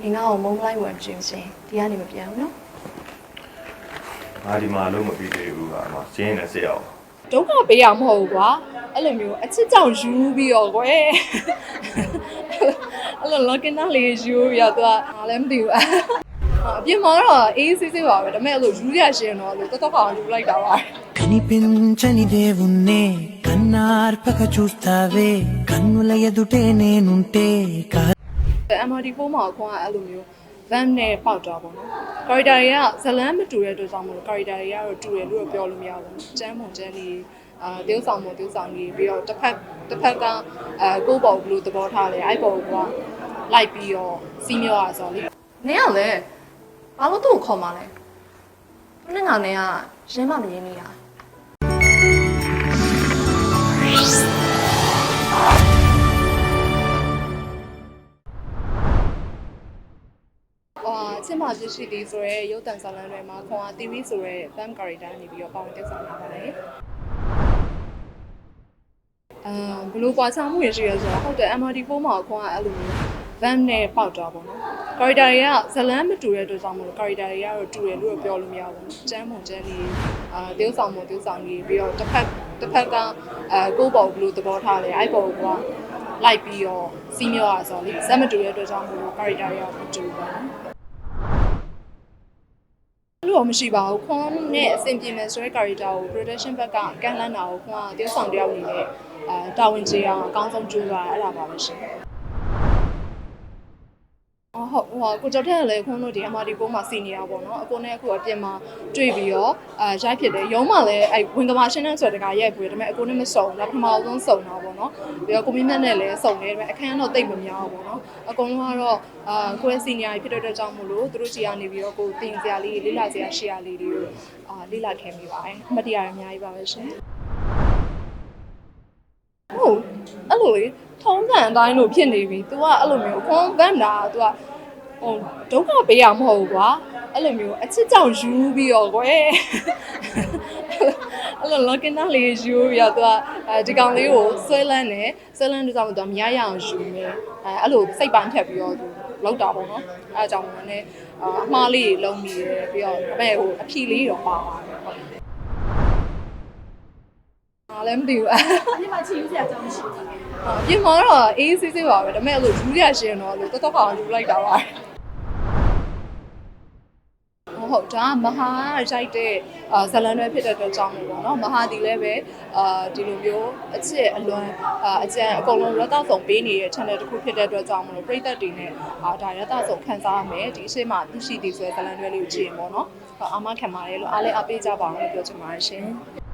နေငါ့ကိုမုန်းလိုက်ဝင်ကျင်းစင်ဒီကနေမပြန်ဘူးနော် ငါဒီမှာအလုံးမပြီးသေးဘူးဟာမစင်းနေစေအောင် ဒုက္ခပေးရမဟုတ်ဘူးကွာအဲ့လိုမျိုးအချစ်ကြောင့်ယူပြီးတော့ကွယ်အဲ့လိုလောကင်နာလေးယူပြီးတော့သူကငါလည်းမသိဘူးအပြင်မှာတော့အေးဆေးဆေးပါပဲဒါပေမဲ့အဲ့လိုယူရရှင်တော့လို့တော်တော်ကောင်ယူလိုက်တာပါ కనిపించని దేవుణ్ణే కన్నార్ పక్క చూస్తావే కన్నుల ఎదుటే నేనుంటే కా MRD4 မှာခွန်ကအဲ့လိုမျိုး van နဲ့ပေါက်တာပေါ့နော်။ character တွေကဇလန်းမတူတဲ့အတွက်ကြောင့်မလို့ character တွေကတော့တူတယ်လို့တော့ပြောလို့မရဘူး။ကျမ်းမွန်ကျမ်းလေးအာတယောက်ဆောင်မတယောက်ဆောင်ကြီးပြီးတော့တစ်ဖက်တစ်ဖက်ကအဲကိုယ့်ဘောဘလို့သဘောထားလဲအဲ့ဘောကလိုက်ပြီးတော့စီးမြောရဆိုလေ။နင်ကလည်းဘာလို့သူ့ကိုခေါ်มาလဲ။သူနဲ့ငါနဲ့ကရင်းမမရင်းနေတာ။ မဖြစ်ရှိသည်ဆိုရဲရုပ်တံဇာတ်လမ်းတွေမှာခွန်အား TV ဆိုရဲ fan character နေပြီးတော့ပေါဝင်တက်ဆောင်လာပါတယ်။အမ်ဘလို့ကွာချမှုရရှိရဆိုတော့ဟုတ်တယ် MRD4 မှာခွန်အားအဲ့လိုမျိုး van နဲ့ပေါက်တာပေါ့နော်။ character တွေကဇလန်းမတူတဲ့အတွက်ကြောင့်မလို့ character တွေကတော့တူတယ်လို့တော့ပြောလို့မရဘူး။ကျမ်းမွန်ကျမ်းလေးအာတယောက်ဆောင်မတယောက်ဆောင်ကြီးပြီးတော့တစ်ဖက်တစ်ဖက်ကအဲကိုယ့်ဘောဘလို့သဘောထားလဲအဲ့ဘောကလိုက်ပြီးတော့စီးမြောရဆိုတော့လေဇက်မတူတဲ့အတွက်ကြောင့်မလို့ character တွေကမတူဘူး ပေါ့နော်။လို့တော့မရှိပါဘူးခွန်နဲ့အဆင်ပြေမယ်ဆိုတဲ့ character ကို production ဘက်ကကန်လန်းတာကိုခွန်ကတယောက်ဆောင်တယောက်အနေနဲ့အဲတာဝန်ကျေအောင်အကောင်းဆုံးကြိုးစားရအဲ့ဒါပါပဲရှင် အော်ဟုတ်ဟိုကိုကျော်ထက်လည်းခွန်းတို့ဒီ MRD ပုံမှာစီနေတာပေါ့နော်အကိုနဲ့အခုအပြင်မှာတွေ့ပြီးတော့အဲရိုက်ဖြစ်တယ်ရုံးမှာလည်းအဲဝင်ကမာရှင်းတဲ့ဆိုတဲ့တကရိုက်ပြီးဒါပေမဲ့အကိုနဲ့မစုံတော့ပထမဆုံးစုံတာပေါ့နော်ပြီးတော့ကိုမင်းမြတ်နဲ့လည်းစုံတယ်ဒါပေမဲ့အခန်းတော့တိတ်မများဘူးပေါ့နော်အကုန်လုံးကတော့အာကိုရဲ့စီနီယာဖြစ်တဲ့အတွက်ကြောင့်မို့လို့သူတို့ကြီးကနေပြီးတော့ကိုတင်စရာလေးလေးလာစရာရှေ့ရလေးတွေကိုအာလေးလာခဲ့မိပါတယ်အမှတ်တရအများကြီးပါပဲရှင် ဟုတ်အဲ့လိုလေထုံးစံအတိုင်းလို့ဖြစ်နေပြီ तू ကအဲ့လိုမျိုးခွန်ဗန်တာ तू ကဟိုဒုက္ခပေးရမဟုတ်ဘူးကွာအဲ့လိုမျိုးအချစ်ကြောင့်ယူပြီးတော့ကွယ်အဲ့လိုလောကင်နာလေးယူပြီးတော့ तू ကအဲဒီကောင်လေးကိုဆွဲလန်းတယ်ဆွဲလန်းတဲ့ကြောင့် तू မရရအောင်ယူနေအဲအဲ့လိုစိတ်ပန်းထက်ပြီးတော့ तू လောက်တာပေါ့နော်အဲအကြောင်းမို့လည်းအမှားလေးတွေလုံးပြီးတယ်ပြီးတော့ဒါပေမဲ့ဟိုအဖြီလေးတော့ပါပါတယ်ဟုတ် အားလည်းမသိဘူးအဲ့ဒီမှာချီးစရာကြောင်းရှိတယ်အပြင်မှာတော့အေးဆေးဆေးပါပဲဒါပေမဲ့လို့ယူရရှင်တော့လို့တော်တော်ကောင်ယူလိုက်တာပါဟုတ်ဒါကမဟာရိုက်တဲ့အာဇလန်တွေဖြစ်တဲ့အတွက်ကြောင့်လို့ပေါ့နော်မဟာဒီလည်းပဲအာဒီလိုမျိုးအချစ်အလွန်အာအကျန်အကုန်လုံးရတဆောင်ပေးနေတဲ့ channel တစ်ခုဖြစ်တဲ့အတွက်ကြောင့်မလို့ပရိသတ်တွေနဲ့အာဒါရတဆောင်ခံစားရမယ်ဒီအရှိမသိရှိသည်ဆိုတဲ့ဇလန်တွေလေးကိုကြည့်ရင်ပေါ့နော်အာမခံပါတယ်လို့အားလည်းအားပေးကြပါအောင်လို့ပြောချင်ပါတယ်ရှင်ဟော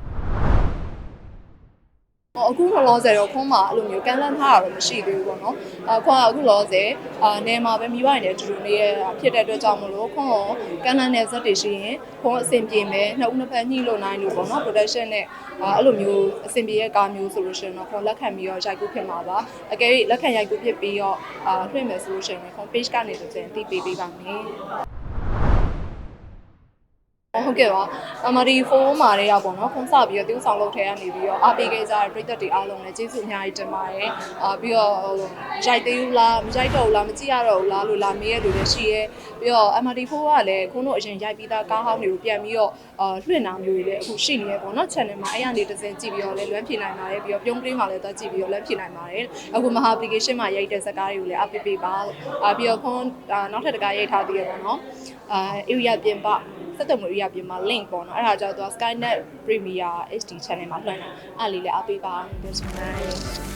အခုလောလောဆယ်တော့ခွန်းမှာအဲ့လိုမျိုးကန်လန်းထားတာတော့မရှိသေးဘူးပေါ့နော်။အခွန်းကအခုလောလောဆယ်အာနေမှာပဲမိဘတွေနဲ့အတူတူနေရတာဖြစ်တဲ့အတွက်ကြောင့်မလို့ခွန်းကိုကန်လန်းတဲ့ဇက်တွေရှိရင်ခွန်းအဆင်ပြေမယ်နှစ်ဦးနှစ်ဖက်ညှိလို့နိုင်လို့ပေါ့နော် production နဲ့အာအဲ့လိုမျိုးအဆင်ပြေရဲ့ကားမျိုးဆိုလို့ရှိရင်တော့ခွန်းလက်ခံပြီးတော့ရိုက်ကူးဖြစ်မှာပါ။အကယ်၍လက်ခံရိုက်ကူးဖြစ်ပြီးတော့အာလွှင့်မယ်ဆိုလို့ရှိရင်ခွန်း page ကနေတစ်ချိန်အသိပေးပေးပါမယ်။ ဟုတ်ကဲ့ပါအမဒီ4မှာတွေရပေါ့နော်ခွန်စပြီးတော့တူးဆောင်လုပ်ထဲကနေပြီးတော့အားပေးခဲ့ကြတဲ့ပရိသတ်တွေအားလုံးလည်းကျေးဇူးအများကြီးတင်ပါတယ်အာပြီးတော့ဟိုရိုက်သေးဘူးလားမရိုက်တော့ဘူးလားမကြည့်ရတော့ဘူးလားလို့လာမေးရလူလည်းရှိရဲပြီးတော့ MD4 ကလည်းခွန်းတို့အရင်ရိုက်ပြီးသားကားဟောင်းတွေကိုပြန်ပြီးတော့အာလွှင့်တာမျိုးတွေလည်းအခုရှိနေရပေါ့နော် channel မှာအဲ့ရနေတစ်စင်ကြည့်ပြီးတော့လည်းလွှမ်းဖြေနိုင်ပါတယ်ပြီးတော့ပြုံးကလေးမှာလည်းသွားကြည့်ပြီးတော့လွှမ်းဖြေနိုင်ပါတယ်အခုမဟာ application မှာရိုက်တဲ့ဇာတ်ကားတွေကိုလည်းအားပေးပေးပါအာပြီးတော့ခွန်းနောက်ထပ်တစ်ကားရိုက်ထားသေးရပေါ့နော်အာ area ပြင်ပ စက်တမူရီယာပြင်မှာ link ပေါ့နော်အဲ့ဒါကြောင့်သူက Skynet Premier HD channel မှာလွှင့်တာအဲ့လေးလည်းအားပေးပါလို့ပြောချင်ပါတယ်